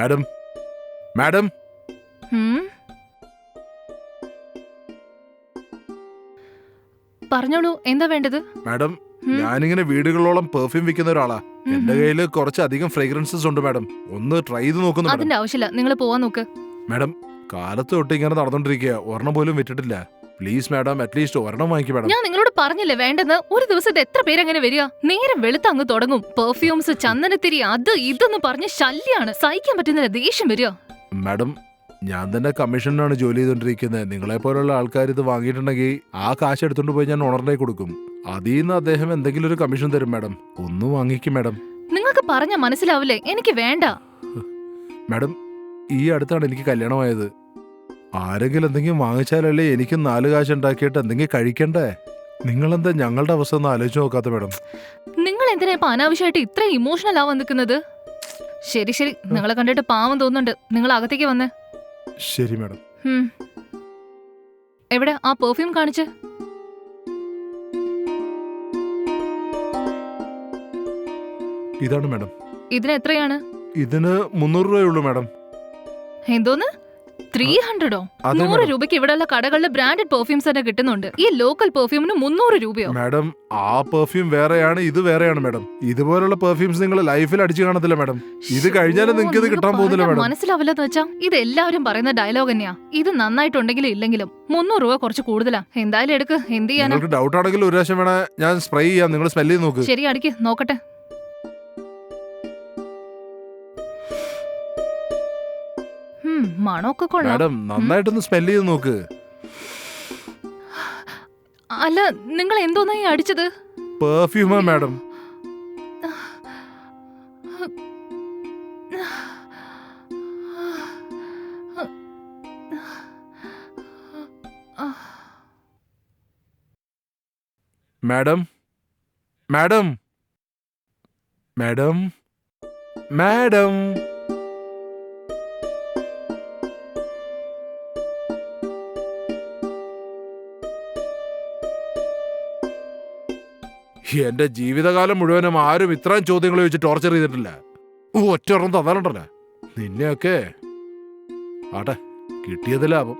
Madam madam ഉം. പറഞ്ഞോളൂ എന്താ വേണ്ടത്? മാഡം ഉം. ഞാനിങ്ങനെ വീടുകളോളം പെർഫ്യൂം വിൽക്കുന്ന ഒരാളാ. ഉം. എന്റെ കയ്യിൽ കുറച്ചധികം ഫ്രേഗ്രൻസസ് ഉണ്ട് മാഡം ഒന്ന് ട്രൈ ചെയ്ത് നോക്കുന്നു മാഡം അതിന്റെ ആവശ്യമില്ല നിങ്ങൾ പോവാൻ നോക്ക്. മാഡം കാലത്ത് തൊട്ട് ഇങ്ങനെ നടന്നോണ്ടിരിക്കുക ഒരെണ്ണം പോലും വിറ്റിട്ടില്ല. പ്ലീസ് മാഡം അറ്റ്ലീസ്റ്റ് ഒരെണ്ണം വാങ്ങിക്കും മാഡം ഞാൻ നിങ്ങളോട് പറഞ്ഞില്ലേ വേണ്ടെന്ന്? ഒരു ദിവസത്തെ എത്ര പേരെങ്ങനെ വരിക? നേരം വെളുത്ത അങ്ങ് തുടങ്ങും. പെർഫ്യൂംസ് ചന്ദനത്തിരി അത് ഇതെന്ന് പറഞ്ഞ് ശല്യാണ്. സഹിക്കാൻ പറ്റുന്നില്ല ദേഷ്യം വരിക. മാഡം ഞാൻ തന്നെ കമ്മീഷനാണ് ജോലി ചെയ്തുകൊണ്ടിരിക്കുന്നത് നിങ്ങളെ പോലുള്ള ആൾക്കാർ ഇത് വാങ്ങിയിട്ടുണ്ടെങ്കിൽ ആ കാശ് എടുത്തോണ്ട് പോയി ഞാൻ ഓണറിനെ കൊടുക്കും. അതിൽ നിന്ന് അദ്ദേഹം എന്തെങ്കിലും ഒരു കമ്മീഷൻ തരും മാഡം ഒന്ന് വാങ്ങിക്കും മാഡം നിങ്ങൾക്ക് പറഞ്ഞ മനസ്സിലാവില്ലേ? എനിക്ക് വേണ്ട. മാഡം ഈ അടുത്താണ് എനിക്ക് കല്യാണമായത്. ആരെങ്കിലും എന്തെങ്കിലും വാങ്ങിച്ചാലല്ലേ എനിക്കും നാല് കാശ് ഉണ്ടാക്കിയിട്ട് എന്തെങ്കിലും കഴിക്കണ്ടേ? നിങ്ങളെന്താ ഞങ്ങളുടെ അവസ്ഥ ഒന്ന് ആലോചിച്ച് നോക്കാത്ത മേഡം. നിങ്ങൾ എന്തിനാ ഇപ്പൊ അനാവശ്യമായിട്ട് ഇത്ര ഇമോഷണൽ ആവാൻ നിൽക്കുന്നത്? ശരി ശരി. നിങ്ങളെ കണ്ടിട്ട് പാവം തോന്നുന്നുണ്ട്. നിങ്ങൾ അകത്തേക്ക് വന്നേ. ശരി മേഡം. എവിടെ? ആ പെർഫ്യൂം കാണിച്ച്. ഇതാണ് മേഡം. ഇതിന് എത്രയാണ്? ഇതിന് മുന്നൂറ് രൂപയുള്ളൂ മേഡം. എന്തോന്ന്? ത്രീ ഹൺഡ്രഡോ? അതെ നൂറ് രൂപയ്ക്ക് ഇവിടെയുള്ള കടകളിലെ ബ്രാൻഡഡ് പെർഫ്യൂംസ് തന്നെ കിട്ടുന്നുണ്ട്. ഈ ലോക്കൽ പെർഫ്യൂമിന് മുന്നൂറ് രൂപയോ? മാഡം ആ പെർഫ്യൂം വേറെയാണ് ഇത് വേറെയാണ് മാഡം. ഇതുപോലുള്ള പെർഫ്യൂംസ് നിങ്ങൾ ലൈഫിൽ അടിച്ചു കാണത്തില്ല മാഡം. ഇത് കഴിഞ്ഞാലും നിങ്ങൾക്ക് ഇത് കിട്ടാൻ പോകുന്നില്ല മാഡം. മനസ്സിലാവില്ലെന്ന് വെച്ചാ ഇത് എല്ലാവരും പറയുന്ന ഡയലോഗ് തന്നെയാ. ഇത് നന്നായിട്ടുണ്ടെങ്കിലും ഇല്ലെങ്കിലും മുന്നൂറ് രൂപ കുറച്ച് കൂടുതലാ. എന്തായാലും എടുക്ക് എന്ത് ചെയ്യാനാ? നിങ്ങൾക്ക് ഡൗട്ട് ആണെങ്കിൽ ഒരു പ്രാവശ്യം വേണേ ഞാൻ സ്പ്രേ ചെയ്യാം. നിങ്ങൾ സ്മെല്ല് ചെയ്ത് നോക്ക്. ശരി അടിക്ക് നോക്കട്ടെ. മണമൊക്കെ കൊള്ളാം. മാഡം നന്നായിട്ടൊന്ന് സ്മെൽ ചെയ്ത് നോക്ക്. അല്ല നിങ്ങൾ എന്തോന്നായി അടിച്ചത്? പെർഫ്യൂമാ madam. Madam madam. Madam madam. എന്റെ ജീവിതകാലം മുഴുവനും ആരും ഇത്രയും ചോദ്യങ്ങൾ ചോദിച്ച് ടോർച്ചർ ചെയ്തിട്ടില്ല. ഒറ്റ തന്നാലുണ്ടല്ലോ. നിന്നെയൊക്കെ ആട്ടെ കിട്ടിയത് ലാഭം